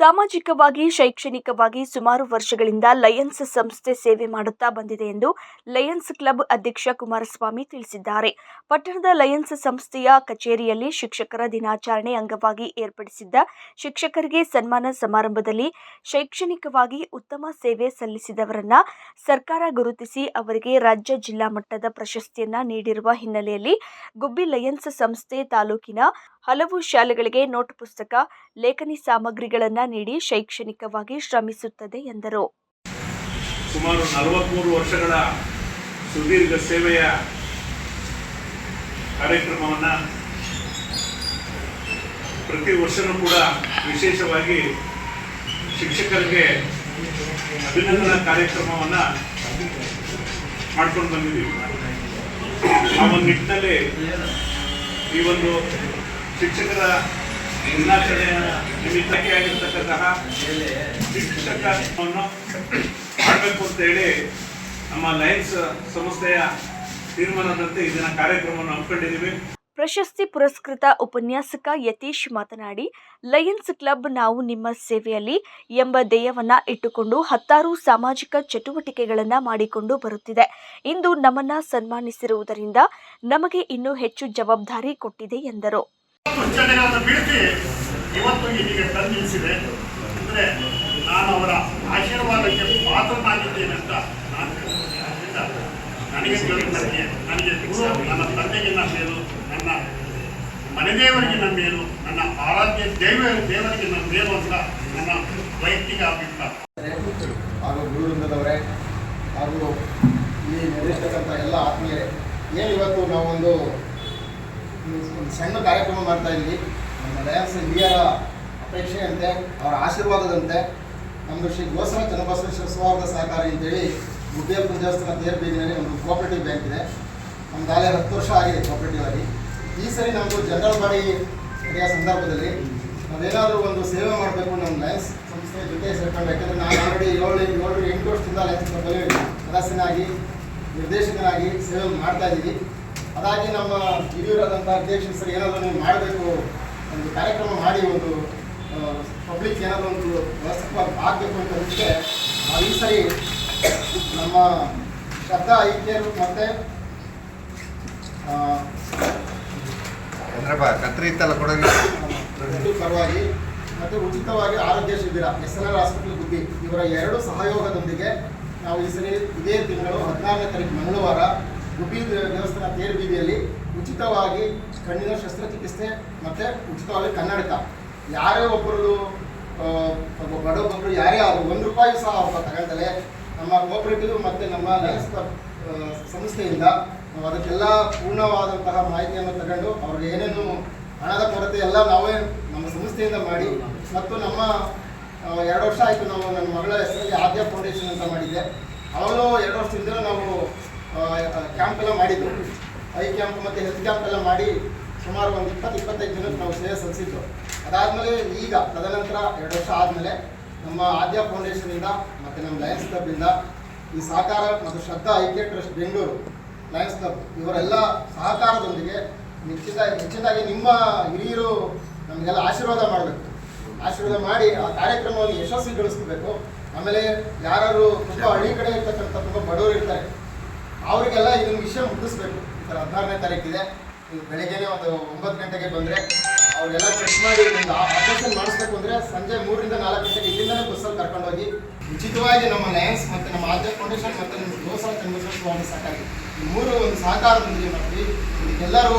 ಸಾಮಾಜಿಕವಾಗಿ, ಶೈಕ್ಷಣಿಕವಾಗಿ ಸುಮಾರು ವರ್ಷಗಳಿಂದ ಲಯನ್ಸ್ ಸಂಸ್ಥೆ ಸೇವೆ ಮಾಡುತ್ತಾ ಬಂದಿದೆ ಎಂದು ಲಯನ್ಸ್ ಕ್ಲಬ್ ಅಧ್ಯಕ್ಷ ಕುಮಾರಸ್ವಾಮಿ ತಿಳಿಸಿದ್ದಾರೆ. ಪಟ್ಟಣದ ಲಯನ್ಸ್ ಸಂಸ್ಥೆಯ ಕಚೇರಿಯಲ್ಲಿ ಶಿಕ್ಷಕರ ದಿನಾಚರಣೆ ಅಂಗವಾಗಿ ಏರ್ಪಡಿಸಿದ್ದ ಶಿಕ್ಷಕರಿಗೆ ಸನ್ಮಾನ ಸಮಾರಂಭದಲ್ಲಿ ಶೈಕ್ಷಣಿಕವಾಗಿ ಉತ್ತಮ ಸೇವೆ ಸಲ್ಲಿಸಿದವರನ್ನ ಸರ್ಕಾರ ಗುರುತಿಸಿ ಅವರಿಗೆ ರಾಜ್ಯ ಜಿಲ್ಲಾ ಮಟ್ಟದ ಪ್ರಶಸ್ತಿಯನ್ನ ನೀಡಿರುವ ಹಿನ್ನೆಲೆಯಲ್ಲಿ ಗುಬ್ಬಿ ಲಯನ್ಸ್ ಸಂಸ್ಥೆ ತಾಲೂಕಿನ ಹಲವು ಶಾಲೆಗಳಿಗೆ ನೋಟ್ ಪುಸ್ತಕ, ಲೇಖನಿ ಸಾಮಗ್ರಿಗಳನ್ನು ನೀಡಿ ಶೈಕ್ಷಣಿಕವಾಗಿ ಶ್ರಮಿಸುತ್ತದೆ ಎಂದರು. ಸುಮಾರು ನಲವತ್ತ್ಮೂರು ವರ್ಷಗಳ ಸುದೀರ್ಘ ಸೇವೆಯ ಕಾರ್ಯಕ್ರಮವನ್ನ ಪ್ರತಿ ವರ್ಷನೂ ಕೂಡ ವಿಶೇಷವಾಗಿ ಶಿಕ್ಷಕರಿಗೆ ಅಭಿನಂದನಾ ಕಾರ್ಯಕ್ರಮವನ್ನ ಮಾಡ್ಕೊಂಡು ಬಂದಿದ್ದೀವಿ. ಆ ಒಂದು ನಿಟ್ಟಿನಲ್ಲಿ ಈ ಒಂದು ಶಿಕ್ಷಕರ ದಿನಾಚರಣೆಯ ನಿಮಿತ್ತಕ್ಕೆ ಆಗಿರ್ತಕ್ಕಂತಹ ಶಿಕ್ಷಕವನ್ನು ಮಾಡಬೇಕು ಅಂತ ಹೇಳಿ ನಮ್ಮ ಲಯನ್ಸ್ ಸಂಸ್ಥೆಯ ತೀರ್ಮಾನದಂತೆ ಇದನ್ನ ಕಾರ್ಯಕ್ರಮವನ್ನು ಹಮ್ಮಿಕೊಂಡಿದ್ದೀವಿ. ಪ್ರಶಸ್ತಿ ಪುರಸ್ಕೃತ ಉಪನ್ಯಾಸಕ ಯತೀಶ್ ಮಾತನಾಡಿ, ಲಯನ್ಸ್ ಕ್ಲಬ್ ನಾವು ನಿಮ್ಮ ಸೇವೆಯಲ್ಲಿ ಎಂಬ ಧ್ಯೇಯವನ್ನು ಇಟ್ಟುಕೊಂಡು ಹತ್ತಾರು ಸಾಮಾಜಿಕ ಚಟುವಟಿಕೆಗಳನ್ನು ಮಾಡಿಕೊಂಡು ಬರುತ್ತಿದೆ. ಇಂದು ನಮ್ಮನ್ನು ಸನ್ಮಾನಿಸಿರುವುದರಿಂದ ನಮಗೆ ಇನ್ನೂ ಹೆಚ್ಚು ಜವಾಬ್ದಾರಿ ಕೊಟ್ಟಿದೆ ಎಂದರು. ದುಶ್ಚಟಗಳನ್ನು ಬೀಳಿಸಿ ಇವತ್ತು ಇಲ್ಲಿಗೆ ತಂದು ನಿಲ್ಲಿಸಿದೆ ಅಂದರೆ ನಾನು ಅವರ ಆಶೀರ್ವಾದಕ್ಕೆ ಪಾತ್ರನಾಗಿದ್ದೇನೆ ಅಂತ ನಾನು ನನಗೆ ನನಗೆ ಗುರು, ನನ್ನ ತಂದೆಗಿನ್ನ ಮೇಲು, ನನ್ನ ಮನೆದೇವರಿಗೆ ಮೇಲು, ನನ್ನ ಆರಾಧ್ಯ ದೈವ, ದೇವರಿಗೆ ಮೇಲು ಅಂತ ನನ್ನ ವೈಯಕ್ತಿಕ ಅಭಿಪ್ರಾಯ. ಹಾಗೂ ಗುರುವೃಂದದವರೇ ಹಾಗೂ ಈ ನಡೆಸ್ತಕ್ಕಂಥ ಎಲ್ಲ ಆತ್ಮೀಯರೇ, ಏನು ಇವತ್ತು ನಾವೊಂದು ಒಂದು ಸಣ್ಣ ಕಾರ್ಯಕ್ರಮ ಮಾಡ್ತಾ ಇದ್ವಿ. ನಮ್ಮ ಲಯನ್ಸ್ ಹಿರಿಯರ ಅಪೇಕ್ಷೆಯಂತೆ, ಅವರ ಆಶೀರ್ವಾದದಂತೆ ನಮ್ಮದು ಶ್ರೀ ಗೋಸಲ ಚನ್ನಬಸವೇಶ್ವರ ಸೌಹಾರ್ದ ಸಹಕಾರಿ ಅಂತೇಳಿ ಗುಡ್ಡಿಯಪ್ಪನ ದೇವಸ್ಥಾನ ತೇರ್ ಬೀದಿನಲ್ಲಿ ಒಂದು ಕೋಆಪರೇಟಿವ್ ಬ್ಯಾಂಕ್ ಇದೆ. ನಮ್ದು ಆಗಲೇ ಹತ್ತು ವರ್ಷ ಆಗಿದೆ ಕೋಆಪರೇಟಿವ್ ಆಗಿ. ಈ ಸರಿ ನಮ್ಮದು ಜನರಲ್ ಬಾಡಿ ಸರಿಯ ಸಂದರ್ಭದಲ್ಲಿ ನಾವೇನಾದರೂ ಒಂದು ಸೇವೆ ಮಾಡಬೇಕು ನಮ್ಮ ಲಯನ್ಸ್ ಸಂಸ್ಥೆ ಜೊತೆ ಸೇರ್ಕೊಂಡು ಯಾಕಂದರೆ ನಾನು ಆಲ್ರೆಡಿ ಏಳು ಏಳು ಎಂಟು ವರ್ಷದಿಂದ ಲಯನ್ಸ್ ಕ್ಲಬ್ಬಲ್ಲಿ ಸದಸ್ಯನಾಗಿ ನಿರ್ದೇಶಕನಾಗಿ ಸೇವೆ ಮಾಡ್ತಾ ಇದ್ದೀವಿ ಅದಾಗಿ ನಮ್ಮ ಹಿರಿಯೂರಾದಂಥ ಅಧ್ಯಕ್ಷರು ಸರ್ ಏನಾದರೂ ನೀವು ಮಾಡಬೇಕು ಒಂದು ಕಾರ್ಯಕ್ರಮ ಮಾಡಿ ಒಂದು ಪಬ್ಲಿಕ್ ಏನಾದರೂ ಒಂದು ವ್ಯವಸ್ಥಿತವಾಗಿ ಆಗಬೇಕು ಅಂತ ಅದಕ್ಕೆ ನಾವು ಈ ಸರಿ ನಮ್ಮ ಶ್ರದ್ಧಾ ಐಕ್ಯರು ಮತ್ತು ಕತ್ರಿ ಇತ್ತಲ್ಲ ಕೊಡಂಗ ಪರವಾಗಿ ಮತ್ತು ಉಚಿತವಾಗಿ ಆರೋಗ್ಯ ಶಿಬಿರ S N R hospital Gubbi ಇವರ ಎರಡು ಸಹಯೋಗದೊಂದಿಗೆ ನಾವು ಈ ಸರಿ ಇದೇ ತಿಂಗಳು ಹದಿನಾರನೇ ತಾರೀಕು ಮಂಗಳವಾರ ಗುಬ್ಬಿ ದೇವಸ್ಥಾನ ತೇರು ಬೀದಿಯಲ್ಲಿ ಉಚಿತವಾಗಿ ಕಣ್ಣಿನ ಶಸ್ತ್ರಚಿಕಿತ್ಸೆ ಮತ್ತು ಉಚಿತವಾಗಿ ಕನ್ನಡಕ. ಯಾರೇ ಒಬ್ಬರದು ಒಬ್ಬ ಬಡ ಒಬ್ಬರು ಯಾರೇ ಆದರೂ ಒಂದು ರೂಪಾಯಿ ಸಹ ಅವ್ರು ತಗೊಳ್ತಾರೆ ನಮ್ಮ ಕೋಆಪರೇಟಿವ್ ಮತ್ತು ನಮ್ಮ ಲಯನ್ಸ್ ಸಂಸ್ಥೆಯಿಂದ ನಾವು ಅದಕ್ಕೆಲ್ಲ ಪೂರ್ಣವಾದಂತಹ ಮಾಹಿತಿಯನ್ನು ತಗೊಂಡು ಅವ್ರಿಗೆ ಏನೇನು ಹಣದ ಕೊರತೆ ಎಲ್ಲ ನಾವೇ ನಮ್ಮ ಸಂಸ್ಥೆಯಿಂದ ಮಾಡಿ ಮತ್ತು ನಮ್ಮ ಎರಡು ವರ್ಷ ಆಯಿತು ನಾವು ನನ್ನ ಮಗಳ ಹೆಸರಲ್ಲಿ ಆದ್ಯ ಫೌಂಡೇಶನ್ ಅಂತ ಮಾಡಿದ್ದೆ. ಅವಾಗಲೂ ಎರಡು ವರ್ಷದಿಂದ ನಾವು ಕ್ಯಾಂಪ್ ಎಲ್ಲ ಮಾಡಿದ್ರು. ಐ ಕ್ಯಾಂಪ್ ಮತ್ತು ಹೆಲ್ತ್ ಕ್ಯಾಂಪ್ ಎಲ್ಲ ಮಾಡಿ ಸುಮಾರು ಒಂದು ಇಪ್ಪತ್ತು, ಇಪ್ಪತ್ತೈದು ಜನಕ್ಕೆ ನಾವು ಸೇವೆ ಸಲ್ಲಿಸಿದ್ದು. ಅದಾದಮೇಲೆ ಈಗ, ತದನಂತರ ಎರಡು ವರ್ಷ ಆದಮೇಲೆ ನಮ್ಮ ಆದ್ಯ ಫೌಂಡೇಶನಿಂದ ಮತ್ತು ನಮ್ಮ ಲಯನ್ಸ್ ಕ್ಲಬ್ಬಿಂದ ಈ ಸಹಕಾರ ಮತ್ತು ಶ್ರದ್ಧಾ ಐಕ್ಯ ಟ್ರಸ್ಟ್ ಬೆಂಗಳೂರು ಲಯನ್ಸ್ ಕ್ಲಬ್ ಇವರೆಲ್ಲ ಸಹಕಾರದೊಂದಿಗೆ ನಿಶ್ಚಿತ ಹೆಚ್ಚಿನದಾಗಿ ನಿಮ್ಮ ಹಿರಿಯರು ನಮಗೆಲ್ಲ ಆಶೀರ್ವಾದ ಮಾಡಬೇಕು. ಆಶೀರ್ವಾದ ಮಾಡಿ ಆ ಕಾರ್ಯಕ್ರಮವನ್ನು ಯಶಸ್ವಿಗೊಳಿಸ್ಬೇಕು. ಆಮೇಲೆ ಯಾರು ತುಂಬ ಹಳ್ಳಿ ಕಡೆ ಇರ್ತಕ್ಕಂಥ ತುಂಬ ಬಡವರು ಇರ್ತಾರೆ ಅವರಿಗೆಲ್ಲ ಇದನ್ನ ವಿಷಯ ಮುಗಿಸ್ಬೇಕು. ಈ ಥರ ಹದಿನಾರನೇ ತಾರೀಕಿದೆ ನೀವು ಬೆಳಗ್ಗೆನೆ ಒಂದು ಒಂಬತ್ತು ಗಂಟೆಗೆ ಬಂದರೆ ಅವ್ರಿಗೆಲ್ಲ ಚೆಕ್ ಮಾಡಿ ಒಂದು ಆಪರೇಷನ್ ಮಾಡಿಸ್ಬೇಕು ಅಂದರೆ ಸಂಜೆ ಮೂರರಿಂದ ನಾಲ್ಕು ಗಂಟೆಗೆ ಇಲ್ಲಿಂದಲೇ ಬಸ್ಸಲ್ಲಿ ಕರ್ಕೊಂಡೋಗಿ ಉಚಿತವಾಗಿ ನಮ್ಮ ಲಯನ್ಸ್ ಮತ್ತು ನಮ್ಮ ಆದ್ಯ ಫೌಂಡೇಶನ್ ಮತ್ತು ನಮ್ಮ ದೋಸರ ಚಂದ್ರಶೇಖರ ಸ್ವಾಮಿ ಸಾಕಾಗಿ ಈ ಮೂರು ಒಂದು ಸಹಕಾರದೊಂದಿಗೆ ಮಾಡ್ತೀವಿ. ಎಲ್ಲರೂ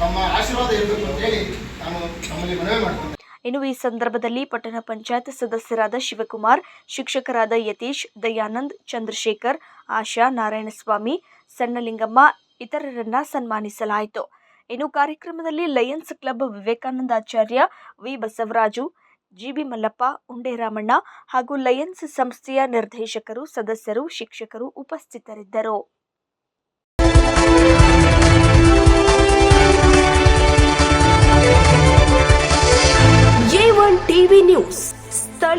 ತಮ್ಮ ಆಶೀರ್ವಾದ ಇರಬೇಕು ಅಂತೇಳಿ ನಾನು ತಮ್ಮಲ್ಲಿ ಮನವಿ ಮಾಡ್ತೀನಿ. ಇನ್ನು ಈ ಸಂದರ್ಭದಲ್ಲಿ ಪಟ್ಟಣ ಪಂಚಾಯತ್ ಸದಸ್ಯರಾದ ಶಿವಕುಮಾರ್, ಶಿಕ್ಷಕರಾದ ಯತೀಶ್, ದಯಾನಂದ್, ಚಂದ್ರಶೇಖರ್, ಆಶಾ ನಾರಾಯಣಸ್ವಾಮಿ, ಸಣ್ಣಲಿಂಗಮ್ಮ ಇತರರನ್ನ ಸನ್ಮಾನಿಸಲಾಯಿತು. ಇನ್ನು ಕಾರ್ಯಕ್ರಮದಲ್ಲಿ Lions Club Vivekanandacharya V Basavaraju, GB Mallappa, Underamanna ಹಾಗೂ ಲಯನ್ಸ್ ಸಂಸ್ಥೆಯ ನಿರ್ದೇಶಕರು, ಸದಸ್ಯರು, ಶಿಕ್ಷಕರು ಉಪಸ್ಥಿತರಿದ್ದರು.